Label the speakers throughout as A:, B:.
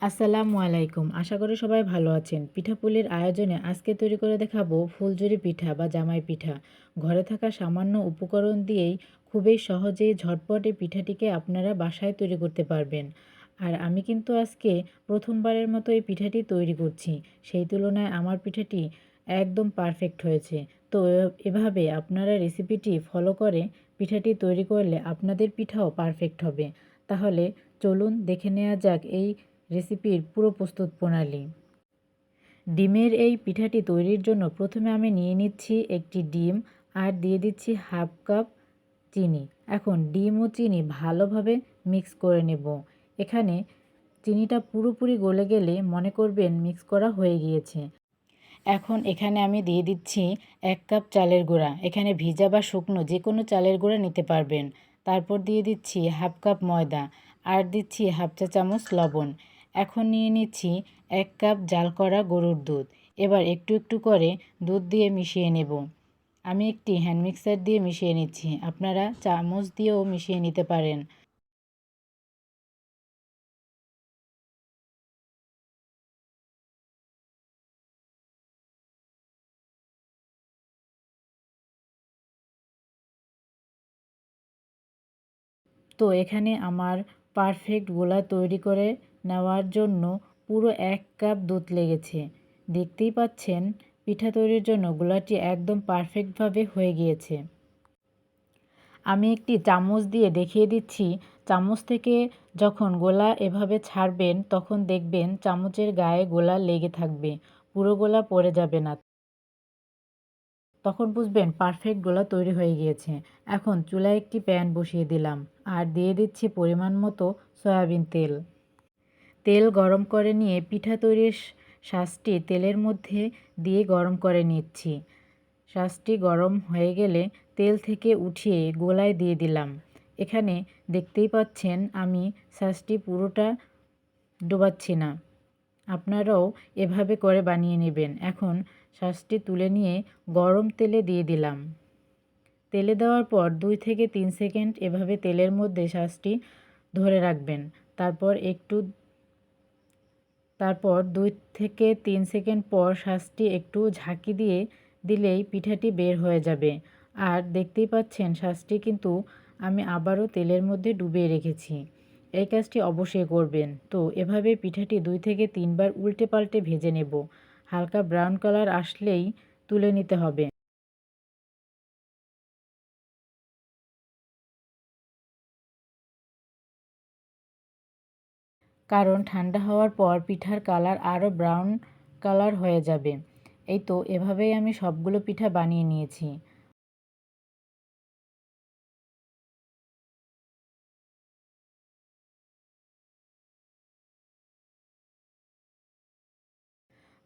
A: আসসালামু আলাইকুম। আশা করি সবাই ভালো আছেন। পিঠাপুলির আয়োজনে আজকে তৈরি করে দেখাবো ফুলঝুরি পিঠা বা জামাই পিঠা। ঘরে থাকা সামান্য উপকরণ দিয়েই খুবই সহজেই ঝটপট পিঠাটিকে আপনারা বাসায় তৈরি করতে পারবেন। আর আমি কিন্তু আজকে প্রথমবারের মতো এই পিঠাটি তৈরি করছি। সেই তুলনায় আমার পিঠাটি একদম পারফেক্ট হয়েছে। তো এভাবে আপনারা রেসিপিটি ফলো করে পিঠাটি তৈরি করলে আপনাদের পিঠাও পারফেক্ট হবে। তাহলে চলুন দেখে নেওয়া যাক এই রেসিপির পুরো প্রস্তুত প্রণালী। ডিমের এই পিঠাটি তৈরির জন্য প্রথমে আমি নিয়ে নিচ্ছি একটি ডিম আর দিয়ে দিচ্ছি হাফ কাপ চিনি। এখন ডিম ও চিনি ভালোভাবে মিক্স করে নেব। এখানে চিনিটা পুরোপুরি গলে গেলে মনে করবেন মিক্স করা হয়ে গিয়েছে। এখন এখানে আমি দিয়ে দিচ্ছি এক কাপ চালের গুঁড়া। এখানে ভিজা বা শুকনো যে কোনো চালের গুঁড়া নিতে পারবেন। তারপর দিয়ে দিচ্ছি হাফ কাপ ময়দা আর দিচ্ছি হাফ চা চামচ লবণ। এখন নিয়ে নিচ্ছি এক কাপ জাল করা গরুর দুধ। এবার একটু একটু করে দুধ দিয়ে মিশিয়ে নেব। আমি একটি হ্যান্ড মিক্সার দিয়ে মিশিয়ে নিচ্ছি। আপনারা চামচ দিয়েও মিশিয়ে নিতে পারেন। তো এখানে আমার পারফেক্ট গোলা তৈরি করে নেওয়ার জন্য পুরো এক কাপ দুধ লেগেছে। দেখতেই পাচ্ছেন, পিঠা তৈরির জন্য গোলাটি একদম পারফেক্টভাবে হয়ে গিয়েছে। আমি একটি চামচ দিয়ে দেখিয়ে দিচ্ছি। চামচ থেকে যখন গোলা এভাবে ছাড়বেন, তখন দেখবেন চামচের গায়ে গোলা লেগে থাকবে। পুরো গোলা পড়ে যাবে না। তখন বুঝবেন পারফেক্ট গোলা তৈরি হয়ে গিয়েছে। এখন চুলায় একটি প্যান বসিয়ে দিলাম। আর দিয়ে দিচ্ছি পরিমাণ মতো সয়াবিন তেল। তেল গরম করে নিয়ে পিঠা তৈরির শাঁসটি তেলের মধ্যে দিয়ে গরম করে নিচ্ছি। শাঁসটি গরম হয়ে গেলে তেল থেকে উঠিয়ে গোলায় দিয়ে দিলাম। এখানে দেখতেই পাচ্ছেন আমি শাঁসটি পুরোটা ডোবাচ্ছি না। আপনারাও এভাবে করে বানিয়ে নেবেন। এখন শাঁসটি তুলে নিয়ে গরম তেলে দিয়ে দিলাম। তেলে দেওয়ার পর দুই থেকে তিন সেকেন্ড এভাবে তেলের মধ্যে শাঁসটি ধরে রাখবেন। তারপর একটু তারপর দুই থেকে তিন সেকেন্ড পর শাঁসটি একটু ঝাঁকি দিয়ে দিলেই পিঠাটি বের হয়ে যাবে। আর দেখতেই পাচ্ছেন শাঁসটি কিন্তু আমি আবারও তেলের মধ্যে ডুবিয়ে রেখেছি। এই কাজটি অবশ্যই করবেন। তো এভাবে পিঠাটি দুই থেকে তিনবার উল্টে পাল্টে ভেজে নেব। হালকা ব্রাউন কালার আসলেই তুলে নিতে হবে। কারণ ঠান্ডা হওয়ার পর পিঠার কালার আরও ব্রাউন কালার হয়ে যাবে। এই তো, এভাবেই আমি সবগুলো পিঠা বানিয়ে নিয়েছি।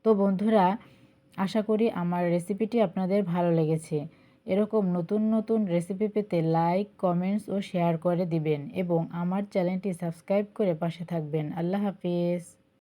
A: তো বন্ধুরা, আশা করি আমার রেসিপিটি আপনাদের ভালো লেগেছে। এরকম নতুন নতুন রেসিপি পেতে লাইক কমেন্টস ও শেয়ার করে দিবেন এবং আমার চ্যানেলটি সাবস্ক্রাইব করে পাশে থাকবেন। আল্লাহ হাফিজ।